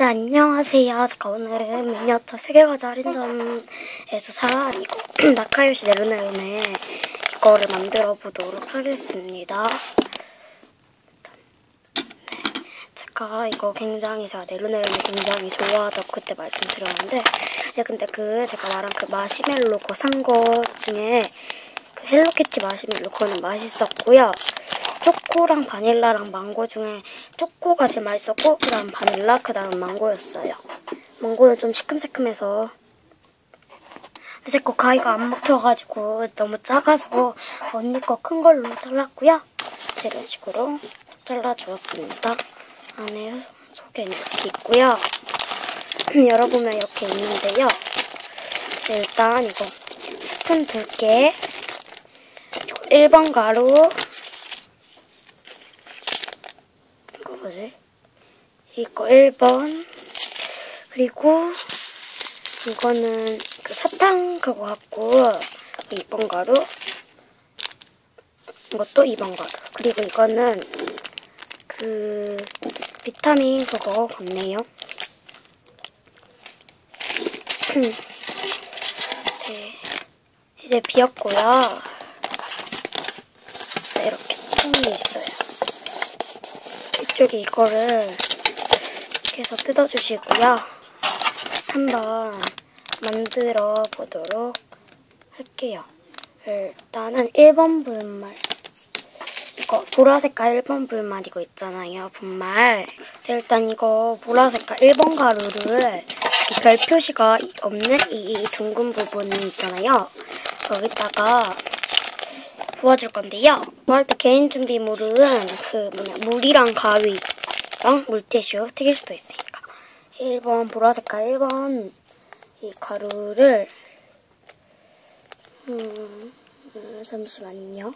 네, 안녕하세요. 제가 오늘은 미니어처 세계과자 할인점에서 산 이거 나카요시 네루네루네 이거를 만들어 보도록 하겠습니다. 네, 제가 이거 굉장히 제가 네루네루네 굉장히 좋아하다고 그때 말씀드렸는데 네, 근데 그 제가 말한 그 마시멜로 거 산거 중에 그 헬로키티 마시멜로 그거는 맛있었고요. 초코랑 바닐라랑 망고 중에 초코가 제일 맛있었고 그 다음 바닐라 그 다음 망고였어요. 망고는 좀 시큼새큼해서 근데 제거 가위가 안 먹혀가지고 너무 작아서 언니 거 큰 걸로 잘랐고요. 이런 식으로 잘라주었습니다. 안에 속에는 이렇게 있고요. 열어보면 이렇게 있는데요. 네, 일단 이거 스푼 두 개, 1번 가루, 이 거 뭐지? 이거 1번. 그리고 이거는 그 사탕 그거 같고 2번 가루. 이것도 2번 가루. 그리고 이거는 그 비타민 그거 같네요. 네. 이제 비었고요. 네, 이렇게 통이 있어요. 이쪽에 이거를 이렇게 해서 뜯어주시고요. 한번 만들어 보도록 할게요. 일단은 1번 분말. 이거 보라색깔 1번 분말 이거 있잖아요. 분말. 네, 일단 이거 보라색깔 1번 가루를 이별 표시가 없는 이 둥근 부분 있잖아요. 여기다가 부어줄 건데요. 부할 때 개인 준비물은 그 뭐냐 물이랑 가위랑 물티슈 튀길 수도 있으니까 1번 보라색깔 1번 이 가루를 음, 음 잠시만요.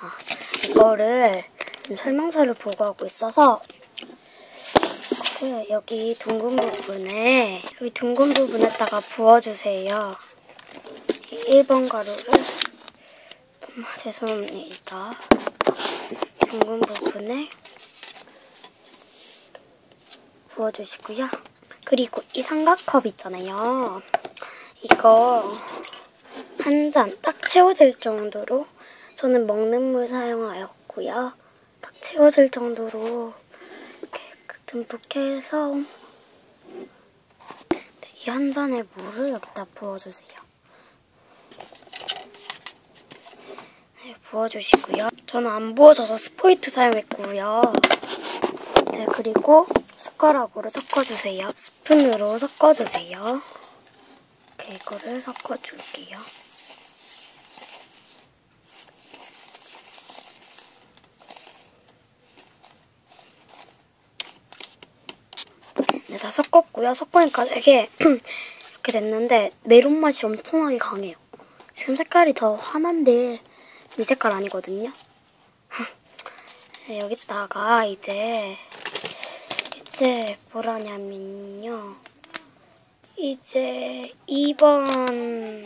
아 이거를 설명서를 보고 하고 있어서 그 여기 둥근 부분에 여기 둥근 부분에다가 부어주세요. 1번 가루를 아, 죄송합니다. 둥근 부분에 부어주시고요. 그리고 이 삼각컵 있잖아요. 이거 한 잔 딱 채워질 정도로 저는 먹는 물 사용하였고요. 딱 채워질 정도로 이렇게 듬뿍 해서 이 한 잔의 물을 여기다 부어주세요. 부어주시고요. 저는 안 부어져서 스포이트 사용했고요. 네, 그리고 숟가락으로 섞어주세요. 스푼으로 섞어주세요. 이렇게 이거를 섞어줄게요. 네, 다 섞었고요. 섞으니까 되게 이렇게 됐는데 메론 맛이 엄청나게 강해요. 지금 색깔이 더 환한데 이 색깔 아니거든요. 네, 여기다가 이제 이제 뭐라냐면요. 이제 2번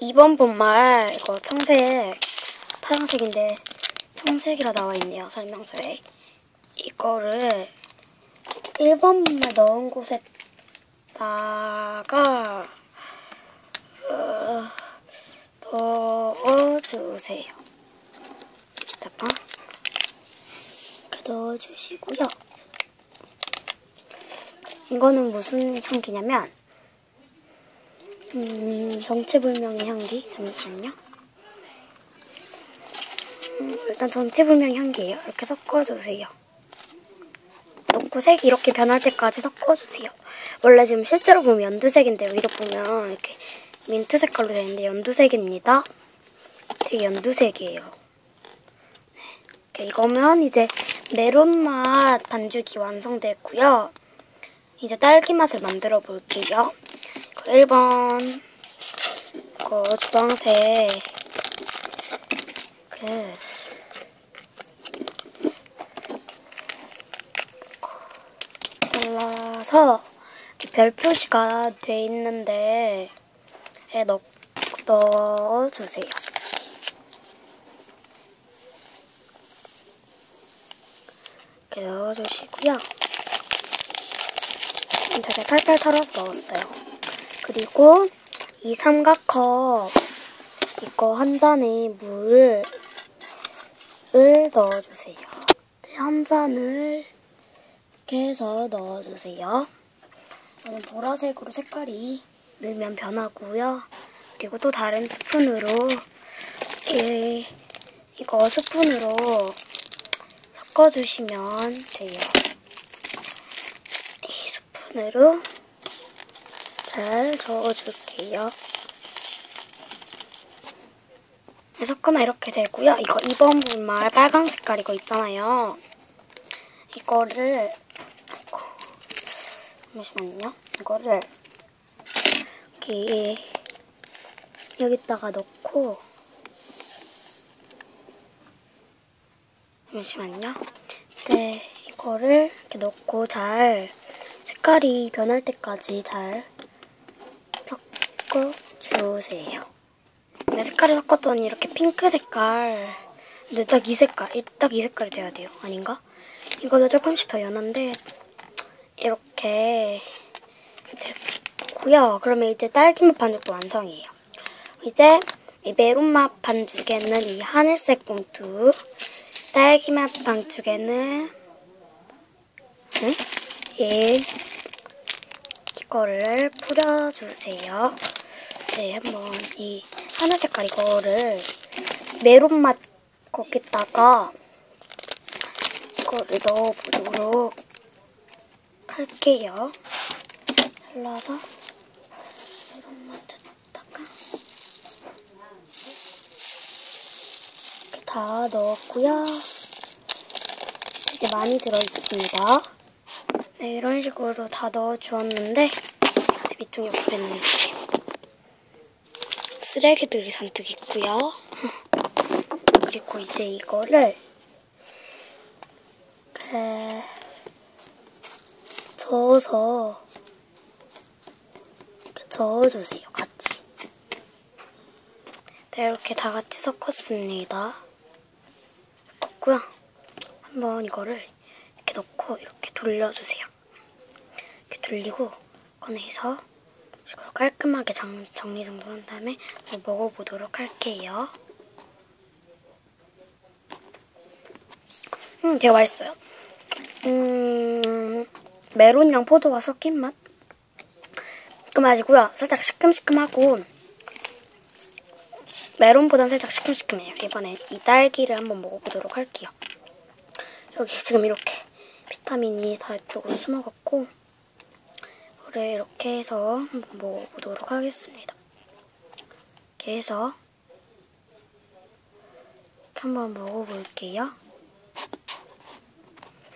2번 분말 이거 청색 파란색인데 청색이라 나와 있네요 설명서에 이거를 1번 분말 넣은 곳에다가 어, 넣어주세요. 이따가 이렇게 넣어주시고요. 이거는 무슨 향기냐면 음, 정체불명의 향기. 잠시만요. 음, 일단 정체불명 향기예요. 이렇게 섞어주세요. 넣고 색이 이렇게 변할 때까지 섞어주세요. 원래 지금 실제로 보면 연두색인데 위로 보면 이렇게 민트 색깔로 되어 있는데 연두색입니다. 되게 연두색이에요. 네. 이거면 이제 메론 맛 반죽이 완성됐고요. 이제 딸기 맛을 만들어 볼게요. 1번 이거 주황색 이렇게 잘라서 별 표시가 돼 있는데 에 넣, 넣어주세요. 이렇게 넣어주시고요. 되게 탈탈 털어서 넣었어요. 그리고 이 삼각컵 이거 한 잔에 물을 넣어주세요. 네, 한 잔을 이렇게 해서 넣어주세요. 저는 보라색으로 색깔이 넣으면 변하고요. 그리고 또 다른 스푼으로 이, 이거 스푼으로 섞어주시면 돼요. 이 스푼으로 잘 저어줄게요. 네, 섞으면 이렇게 되고요. 이거 2번 분말 빨강 색깔 이거 있잖아요. 이거를 잠시만요. 이거를 여기 여기다가 넣고 잠시만요. 네, 이거를 이렇게 넣고 잘 색깔이 변할 때까지 잘 섞어주세요. 네, 색깔을 섞었더니 이렇게 핑크 색깔 근데 딱 이 색깔, 딱 이 색깔이 돼야 돼요. 아닌가? 이거도 조금씩 더 연한데 이렇게 됐고요. 그러면 이제 딸기맛 반죽도 완성이에요. 이제 이 메론맛 반죽에는 이 하늘색 봉투, 딸기맛 반죽에는 응? 이 이거를 뿌려주세요. 네, 한번 이 하늘 색깔 이거를 메론맛 거기다가 이거를 넣어보도록 할게요. 잘라서 메론맛에다가 이렇게 다 넣었고요. 되게 많이 들어있습니다. 네, 이런 식으로 다 넣어주었는데 밑통 옆에는 이렇게 쓰레기들이 잔뜩 있고요. 그리고 이제 이거를 이렇게 저어서 이렇게 저어주세요, 같이. 네, 이렇게 다 같이 섞었습니다. 섞었고요. 한번 이거를 이렇게 넣고 이렇게 돌려주세요. 이렇게 돌리고 꺼내서 이걸 깔끔하게 정, 정리 정돈한 다음에 먹어보도록 할게요. 음, 되게 맛있어요. 음, 메론이랑 포도가 섞인 맛? 그 맛이고요. 살짝 시큼시큼하고 메론보단 살짝 시큼시큼해요. 이번에 이 딸기를 한번 먹어보도록 할게요. 여기 지금 이렇게 비타민이 다 이쪽으로 숨어갖고 이거를 이렇게 해서 한번 먹어보도록 하겠습니다. 이렇게 해서 한번 먹어볼게요.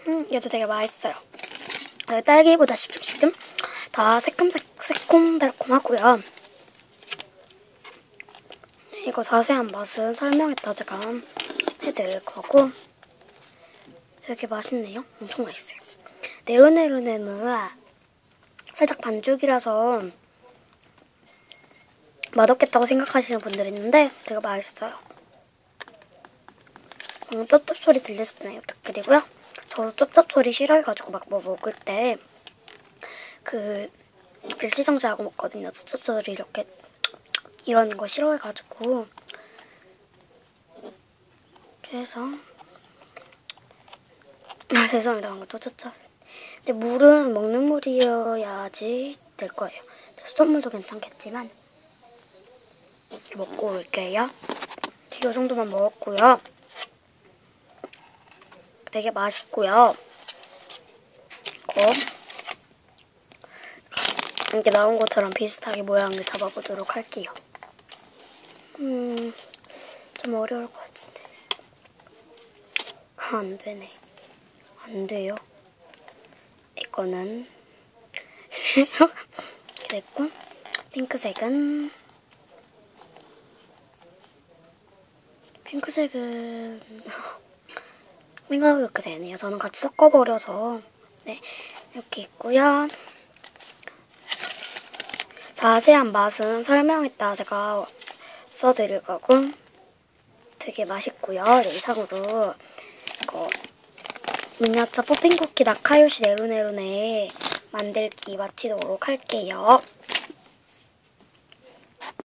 음, 얘도 되게 맛있어요. 네, 딸기보다 시큼시큼 다 새콤새, 새콤달콤하고요. 이거 자세한 맛은 설명했다 제가 해드릴 거고 되게 맛있네요. 엄청 맛있어요. 네로네로네는 살짝 반죽이라서 맛없겠다고 생각하시는 분들이 있는데 되게 맛있어요. 음, 쩝쩝 소리 들리셨나요? 부탁드리고요. 저도 쩝쩝 소리 싫어해가지고 막 뭐 먹을 때그 일시정지하고 먹거든요. 쩝쩝 소리 이렇게 이런 거 싫어해가지고 그래서 아 죄송합니다. 방금 또 쩝쩝. 근데 물은 먹는 물이어야지 될 거예요. 수돗물도 괜찮겠지만 먹고 올게요. 이 정도만 먹었고요. 되게 맛있고요. 이렇게 나온 것처럼 비슷하게 모양을 잡아보도록 할게요. 음, 좀 어려울 것 같은데. 아, 안 되네. 안 돼요. 이거는 이렇게 됐고 핑크색은 핑크색은 생각이 이렇게 되네요. 저는 같이 섞어버려서 네 이렇게 있고요. 자세한 맛은 설명했다 제가 써드릴 거고 되게 맛있고요. 네, 이상으로 이거 미니어처 뽀핑쿠키 나카요시 네로네로네 만들기 마치도록 할게요.